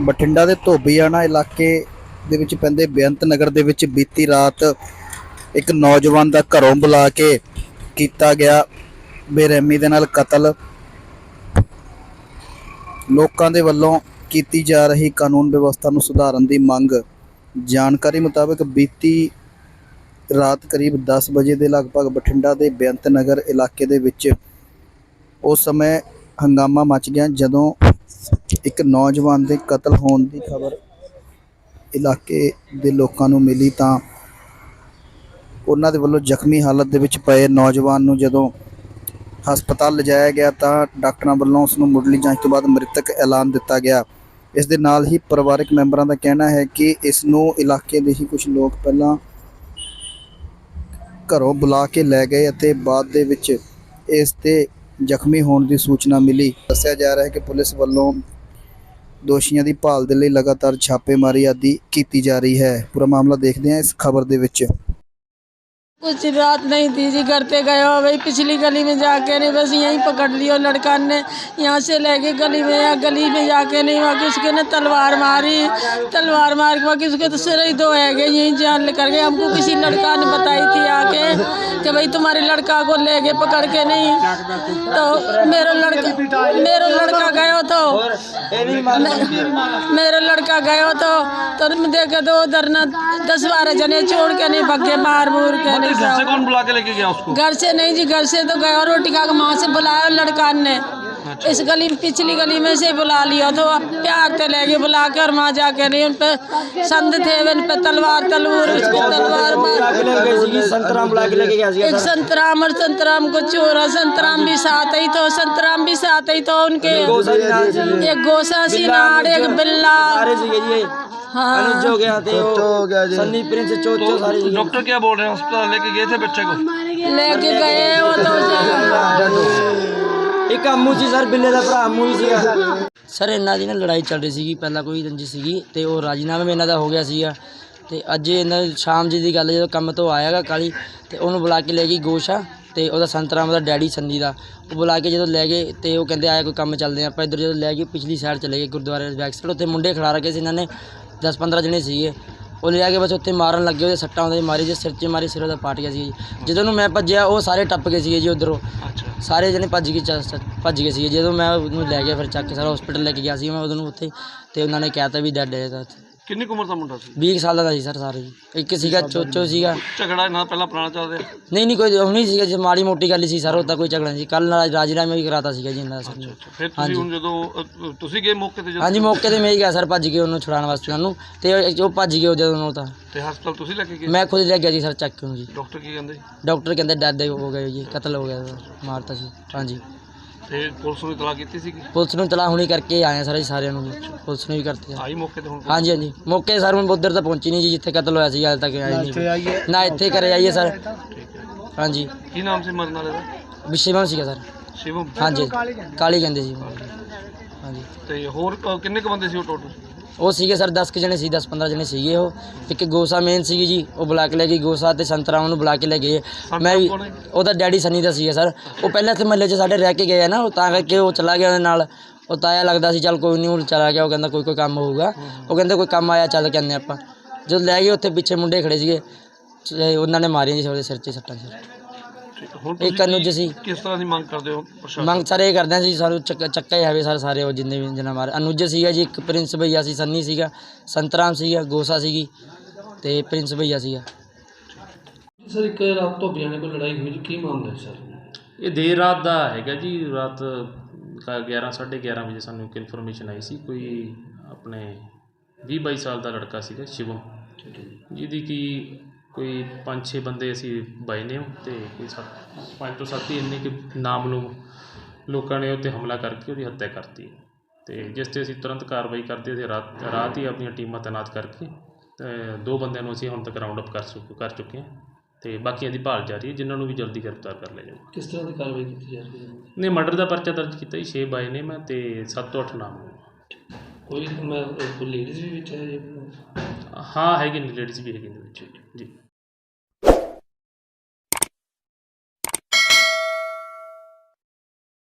ਬਠਿੰਡਾ ਦੇ ਧੋਬੀਆਣਾ ਇਲਾਕੇ ਦੇ ਵਿੱਚ ਪੈਂਦੇ ਬੇਅੰਤ ਨਗਰ ਦੇ ਵਿੱਚ ਬੀਤੀ ਰਾਤ ਇੱਕ ਨੌਜਵਾਨ ਦਾ ਘਰੋਂ ਬੁਲਾ ਕੇ ਕੀਤਾ ਗਿਆ ਬੇਰਹਿਮੀ ਦੇ ਨਾਲ ਕਤਲ। ਲੋਕਾਂ ਦੇ ਵੱਲੋਂ ਕੀਤੀ ਜਾ ਰਹੀ ਕਾਨੂੰਨ ਵਿਵਸਥਾ ਨੂੰ ਸੁਧਾਰਨ ਦੀ ਮੰਗ। ਜਾਣਕਾਰੀ ਮੁਤਾਬਕ ਬੀਤੀ ਰਾਤ ਕਰੀਬ 10 ਵਜੇ ਦੇ ਲਗਭਗ ਬਠਿੰਡਾ ਦੇ ਬੇਅੰਤ ਨਗਰ ਇਲਾਕੇ ਦੇ ਵਿੱਚ ਉਸ ਸਮੇਂ ਹੰਗਾਮਾ ਮਚ ਗਿਆ ਜਦੋਂ ਇੱਕ ਨੌਜਵਾਨ ਦੇ ਕਤਲ ਹੋਣ ਦੀ ਖਬਰ ਇਲਾਕੇ ਦੇ ਲੋਕਾਂ ਨੂੰ ਮਿਲੀ ਤਾਂ ਉਹਨਾਂ ਦੇ ਵੱਲੋਂ ਜ਼ਖਮੀ ਹਾਲਤ ਦੇ ਵਿੱਚ ਪਏ ਨੌਜਵਾਨ ਨੂੰ ਜਦੋਂ ਹਸਪਤਾਲ ਲਿਜਾਇਆ ਗਿਆ ਤਾਂ ਡਾਕਟਰਾਂ ਵੱਲੋਂ ਉਸ ਨੂੰ ਮੁੱਢਲੀ ਜਾਂਚ ਤੋਂ ਬਾਅਦ ਮ੍ਰਿਤਕ ਐਲਾਨ ਦਿੱਤਾ ਗਿਆ। ਇਸ ਦੇ ਨਾਲ ਹੀ ਪਰਿਵਾਰਕ ਮੈਂਬਰਾਂ ਦਾ ਕਹਿਣਾ ਹੈ ਕਿ ਇਸ ਨੂੰ ਇਲਾਕੇ ਦੇ ਹੀ ਕੁਝ ਲੋਕ ਪਹਿਲਾਂ ਘਰੋਂ ਬੁਲਾ ਕੇ ਲੈ ਗਏ ਅਤੇ ਬਾਅਦ ਦੇ ਵਿੱਚ ਇਸ ਤੇ ਜ਼ਖਮੀ ਹੋਣ ਦੀ ਸੂਚਨਾ ਮਿਲੀ। ਦੱਸਿਆ ਜਾ ਰਿਹਾ ਹੈ ਕਿ ਪੁਲਿਸ ਵੱਲੋਂ ਦੋਸ਼ੀਆਂ ਦੀ ਭਾਲ ਦੇ ਲਈ ਲਗਾਤਾਰ ਛਾਪੇਮਾਰੀ ਆਦਿ ਕੀਤੀ ਜਾ ਰਹੀ ਹੈ। ਪੂਰਾ ਮਾਮਲਾ ਦੇਖਦੇ ਹਾਂ ਇਸ ਖਬਰ ਦੇ ਵਿੱਚ। कुछ रात नहीं थी जी घर पे गए हो भाई पिछली गली में जाके नहीं बस यहीं पकड़ लियो लड़का ने यहाँ से लेके गली में या गली में जाके नहीं वहाँ की उसके ने तलवार मारी तलवार मार के बाकी उसके तो सिर ही दो है गए यहीं जान लेकर गए हमको किसी लड़का ने बताई थी आके कि भाई तुम्हारे लड़का को ले गए पकड़ के नहीं तो मेरा लड़का मेरा लड़का गयो तो मेरा लड़का गयो तो तो देखे तो उधर ना दस बारह जने छोड़ के नहीं भगे मार मूर के नहीं घर से कौन बुला के लेके गया उसको? घर से नहीं जी घर से तो गया रोटी खा के माँ से बुलाया लड़का ने। इस गली पिछली गली में से बुला लिया तो अब प्यार से ले गए बुला के और वहाँ जाके नहीं उन पे संद थे उन पे तलवार तलवार उसको तलवार मार संतराम बुला के लेके गया सीगा एक संतराम और संतराम को चोरा संतराम भी साथ ही तो संतराम भी साथ ही तो उनके। एक गोसा सिनार एक बिल्ला। हाँ अनुज हो गया थे हो गया जी सन्नी प्रिंस चोचो सारे सीगे डॉक्टर क्या बोल रहे हैं अस्पताल लेके गए थे बच्चे को लेके गए वो तो ਇੱਕ ਅੰਮੂ ਸੀ ਸਰ ਬਿੱਲੇ ਦਾ ਭਰਾ ਅੰਮੂ ਹੀ ਸੀਗਾ ਸਰ ਇਹਨਾਂ ਦੀ ਨਾ ਲੜਾਈ ਚੱਲ ਰਹੀ ਸੀਗੀ ਪਹਿਲਾਂ ਕੋਈ ਰੰਜੀ ਸੀਗੀ ਤੇ ਉਹ ਰਾਜੀਨਾਮਾ ਵੀ ਇਹਨਾਂ ਦਾ ਹੋ ਗਿਆ ਸੀਗਾ ਤੇ ਅੱਜ ਇਹਨਾਂ ਸ਼ਾਮ ਜੀ ਦੀ ਗੱਲ ਜਦੋਂ ਕੰਮ ਤੋਂ ਆਇਆਗਾ ਕਾਲੀ ਤੇ ਉਹਨੂੰ ਬੁਲਾ ਕੇ ਲੈ ਗਈ ਗੋਸ਼ਾ ਤੇ ਉਹਦਾ ਸੰਤਰਾਮ ਦਾ ਡੈਡੀ ਸੰਦੀ ਦਾ ਉਹ ਬੁਲਾ ਕੇ ਜਦੋਂ ਲੈ ਗਏ ਤੇ ਉਹ ਕਹਿੰਦੇ ਆਇਆ ਕੋਈ ਕੰਮ ਚੱਲਦੇ ਹਾਂ ਆਪਾਂ ਇੱਧਰ ਜਦੋਂ ਲੈ ਗਏ ਪਿਛਲੀ ਸਾਈਡ ਚਲੇ ਗਏ ਗੁਰਦੁਆਰੇ ਦੇ ਬੈਕ ਸਾਈਡ ਉੱਥੇ ਮੁੰਡੇ ਖੜਾ ਰੱਖੇ ਸੀ ਇਹਨਾਂ ਨੇ 10 15 ਜਣੇ ਸੀਗੇ। ਉਹ ਲਿਆ ਕੇ ਬਸ ਉੱਥੇ ਮਾਰਨ ਲੱਗੇ ਉਹਦੇ ਸੱਟਾਂ ਉਹਦੇ ਮਾਰੀ ਜੇ ਸਿਰ 'ਚ ਮਾਰੀ ਸਿਰ ਉਹਦਾ ਪਾਟ ਗਿਆ ਸੀ ਜਦੋਂ ਨੂੰ ਮੈਂ ਭੱਜਿਆ ਉਹ ਸਾਰੇ ਟੱਪ ਗਏ ਸੀਗੇ ਜੀ ਉਧਰੋਂ। ਸਾਰੇ ਜਣੇ ਭੱਜ ਗਏ ਚ- ਚ- ਭੱਜ ਗਏ ਸੀਗੇ। ਜਦੋਂ ਮੈਂ ਉਹਨੂੰ ਲੈ ਗਿਆ ਫਿਰ ਚੱਕ ਕੇ ਸਾਰਾ ਹਸਪੀਟਲ ਲੈ ਕੇ ਗਿਆ ਸੀ ਮੈਂ ਉਹਨੂੰ ਉੱਥੇ ਤੇ ਉਹਨਾਂ ਨੇ ਕਹਿਤਾ ਵੀ ਡੈਡ ਹੈ ਤਾਂ ਕਿੰਨੀ ਕੁ ਉਮਰ ਦਾ ਮੁੰਡਾ ਸੀ? 20 ਸਾਲ ਦਾ ਸੀ ਸਰ ਸਾਰੇ ਜੀ। ਇੱਕ ਸੀਗਾ ਚੋਚੋ ਸੀਗਾ। ਝਗੜਾ ਨਾ ਪਹਿਲਾਂ ਪੁਰਾਣਾ ਚੱਲ ਰਿਹਾ? ਨਹੀਂ ਨਹੀਂ ਕੋਈ ਨਹੀਂ ਸੀਗਾ ਜੇ ਮਾੜੀ ਮੋਟੀ ਗੱਲ ਹੀ ਸੀ ਸਰ ਉਹ ਤਾਂ ਕੋਈ ਝਗੜਾ ਨਹੀਂ ਸੀ। ਕੱਲ ਰਾਜੀਨਾਮਾ ਵੀ ਕਰਾਤਾ ਸੀਗਾ ਜੀ ਇਹਨਾਂ ਦਾ ਸਰ। ਨੇ। ਫਿਰ ਤੁਸੀਂ ਹੁਣ ਜਦੋਂ ਅ, ਤੁਸੀਂ ਗਏ ਮੌਕੇ ਤੇ ਜਦੋਂ? ਹਾਂਜੀ ਮੌਕੇ ਤੇ ਮੈਂ ਹੀ ਗਿਆ ਸਰ ਭੱਜ ਕੇ ਉਹਨੂੰ ਛੁਡਾਉਣ ਵਾਸਤੇ ਉਹਨੂੰ। ਤੇ ਉਹ- ਉਹ ਭੱਜ ਗਏ ਉਹ ਜਦੋਂ ਉਹ ਤਾਂ। ਤੇ ਹਸਪਤਾਲ ਤੁਸੀਂ ਲੈ ਕੇ ਗਏ? ਮੈਂ ਖੁਦ ਲੈ ਗਿਆ ਜੀ ਸਰ ਚੱਕ ਕੇ ਉਹਨੂੰ ਜੀ। ਡਾਕਟਰ ਕੀ ਕਹਿੰਦੇ? ਡਾਕਟਰ ਕਹਿੰਦੇ ਡੈਡ ਹੋ ਗਏ ਜੀ ਕਤਲ ਹੋ ਗਿਆ ਉਹਦਾ, ਮਾਰਤਾ ਸੀ। ਹਾਂਜੀ। ਤੇ ਪੁਲਿਸ ਨੂੰ ਇਤਲਾਹ ਕੀਤੀ ਸੀਗੀ? ਪੁਲਿਸ ਨੂੰ ਤਲਾ ਹੁਣੀ ਕਰਕੇ ਆਏ ਆ ਸਾਰੇ ਸਾਰਿਆਂ ਨੂੰ ਜੀ। ਪੁਲਿਸ ਨੇ ਵੀ ਕਰਤੀ ਆ। ਆਈ ਮੌਕੇ ਤੇ ਹੁਣ ਹਾਂਜੀ ਹਾਂਜੀ। ਮੌਕੇ ਸਰ ਹੁਣ ਉਧਰ ਤਾਂ ਪਹੁੰਚੀ ਨਹੀਂ ਜੀ ਜਿੱਥੇ ਕਤਲ ਹੋਇਆ ਸੀ ਹਾਲੇ ਤੱਕ ਆਏ ਨਹੀਂ ਨਾ ਇੱਥੇ ਕਰੇ ਆਈਏ ਸਰ। ਠੀਕ ਹੈ ਹਾਂਜੀ। ਕੀ ਨਾਮ ਸੀ ਮਰਨ ਵਾਲੇ ਦਾ? ਵਿਸ਼ੇਵਮ ਸੀਗਾ ਸਰ। ਸ਼ਿਵਮ। ਹਾਂਜੀ। ਕਾਲੀ ਕਹਿੰਦੇ ਸੀ। ਹਾਂਜੀ। ਤੇ ਹੋਰ ਅ, ਕਿੰਨੇ ਕੁ ਬੰਦੇ ਸੀ ਉਹ ਟੋਟਲ ਉਹ ਸੀਗੇ ਸਰ 10 ਕੁ ਜਣੇ ਸੀ 10 15 ਜਣੇ ਸੀਗੇ ਉਹ। ਇੱਕ ਗੋਸਾ ਮੇਨ ਸੀਗੀ ਜੀ ਉਹ ਬੁਲਾ ਕੇ ਲੈ ਗਈ ਗੋਸਾ ਤੇ ਸੰਤਰਾਮ ਨੂੰ ਬੁਲਾ ਕੇ ਲੈ ਗਏ। ਮੈਂ ਵੀ? ਉਹਦਾ ਡੈਡੀ ਸਨੀ ਦਾ ਸੀਗਾ ਸਰ। ਉਹ ਪਹਿਲਾਂ ਇੱਥੇ ਮਹੱਲੇ 'ਚ ਸਾਡੇ ਰਹਿ ਕੇ ਗਏ ਆ ਨਾ ਉਹ ਤਾਂ ਕਰਕੇ ਉਹ ਚਲਾ ਗਿਆ ਉਹਦੇ ਨਾਲ। ਉਹ ਤਾਇਆ ਲੱਗਦਾ ਸੀ ਚੱਲ ਕੋਈ ਨਹੀਂ ਉਹ ਚਲਾ ਗਿਆ ਉਹ ਕਹਿੰਦਾ ਕੋਈ ਕੋਈ ਕੰਮ ਹੋਊਗਾ। ਉਹ ਕਹਿੰਦੇ ਕੋਈ ਕੰਮ ਆਇਆ ਚੱਲ ਕਹਿੰਦੇ ਆਪਾਂ। ਜਦੋਂ ਲੈ ਗਏ ਉੱਥੇ ਪਿੱਛੇ ਮੁੰਡੇ ਖੜੇ ਸੀਗੇ। ਉਹਨਾਂ ਨੇ ਮਾਰੀਆਂ ਜੀ ਉਹਦੇ ਸਿਰ 'ਚ ਸੱਟਾਂ ਸੀ ਠੀਕ ਹੈ। ਹੁਣ ਇੱਕ ਤੁਸੀਂ ਅਨੁਜ ਸੀ ਕਿਸ ਤਰ੍ਹਾਂ ਦੀ ਮੰਗ ਕਰਦੇ ਹੋ ਪ੍ਰਸ਼ਾਸਨ? ਮੰਗ ਸਾਰੇ ਇਹ ਕਰਦੇ ਆ ਸੀ ਸਾਨੂੰ ਚੱਕ ਚੱਕਾ ਹੀ ਆਵੇ ਸਰ ਸਾਰੇ ਉਹ ਜਿੰਨੇ ਵੀ ਜਨਾ ਮਾਰੇ ਅਨੁਜ ਸੀਗਾ ਜੀ ਇੱਕ ਪ੍ਰਿੰਸ ਭਈਆ ਸੀ ਸੰਨੀ ਸੀਗਾ ਸੰਤਰਾਮ ਸੀਗਾ ਗੋਸਾ ਸੀਗੀ ਤੇ ਪ੍ਰਿੰਸ ਭਈਆ ਸੀਗਾ। ਸਰ ਇੱਕ ਰਾਤ ਤੋਂ ਬਿਆਨੇ ਕੋਲ ਲੜਾਈ ਹੋਈ ਜੀ ਕੀ ਮਾਮਲਾ ਹੈ ਸਰ? ਇਹ ਦੇਰ ਰਾਤ ਦਾ ਹੈਗਾ ਜੀ ਰਾਤ ਕ- 11 11:30 ਵਜੇ ਸਾਨੂੰ ਇੱਕ ਇਨਫੋਰਮੇਸ਼ਨ ਆਈ ਸੀ ਕੋਈ ਆਪਣੇ 20 22 ਸਾਲ ਦਾ ਲੜਕਾ ਸੀਗਾ ਸ਼ਿਵਮ। ਜਿਹਦੀ ਕੀ ਕੋਈ 5-6 ਬੰਦੇ ਅਸੀਂ ਬਾਏ ਨੇ ਤੇ ਕੋਈ 5 ਤੋਂ 7 ਹੀ ਇੰਨੇ ਕਿ ਨਾਮਲੂਮ ਲੋਕਾਂ ਨੇ ਉੱਤੇ ਹਮਲਾ ਕਰਕੇ ਉਹਦੀ ਹੱਤਿਆ ਕਰਤੀ। ਤੇ ਜਿਸ ਤੇ ਅਸੀਂ ਤੁਰੰਤ ਕਾਰਵਾਈ ਕਰਦੇ ਸੀ ਰਾਤ ਰਾਤ ਹੀ ਆਪਣੀਆਂ ਟੀਮਾਂ ਤੈਨਾਤ ਕਰਕੇ ਤੇ ਦੋ ਬੰਦਿਆਂ ਨੂੰ ਅਸੀਂ ਹੁਣ ਤੱਕ ਰਾਉਂਡ ਅਪ ਕਰ ਚੁੱਕ ਕਰ ਚੁੱਕੇ ਹਾਂ। ਤੇ ਬਾਕੀਆਂ ਦੀ ਭਾਲ ਜਾਰੀ ਹੈ ਜਿਨ੍ਹਾਂ ਨੂੰ ਵੀ ਜਲਦੀ ਗ੍ਰਿਫਤਾਰ ਕਰ ਲਿਆ ਜਾਊਗਾ ਕਿਸ ਤਰ੍ਹਾਂ ਦੀ ਕਾਰਵਾਈ ਕੀਤੀ ਜਾ ਰਹੀ ਹੈ? ਨੇ ਮਰਡਰ ਦਾ ਪਰਚਾ ਦਰਜ ਕੀਤਾ ਜੀ 6 ਬਾਏ ਨੇ ਮੈਂ ਤੇ 7 ਤੋਂ 8 ਨਾਮ ਕੋਈ ਮੈਂ ਕੋਈ ਲੇਡੀਜ਼ ਵੀ ਵਿੱਚ ਹੈ ਹਾਂ ਹੈਗੇ ਨੇ ਲੇਡੀਜ਼ ਵੀ ਹੈਗੇ ਨੇ ਵਿੱਚ ਜੀ।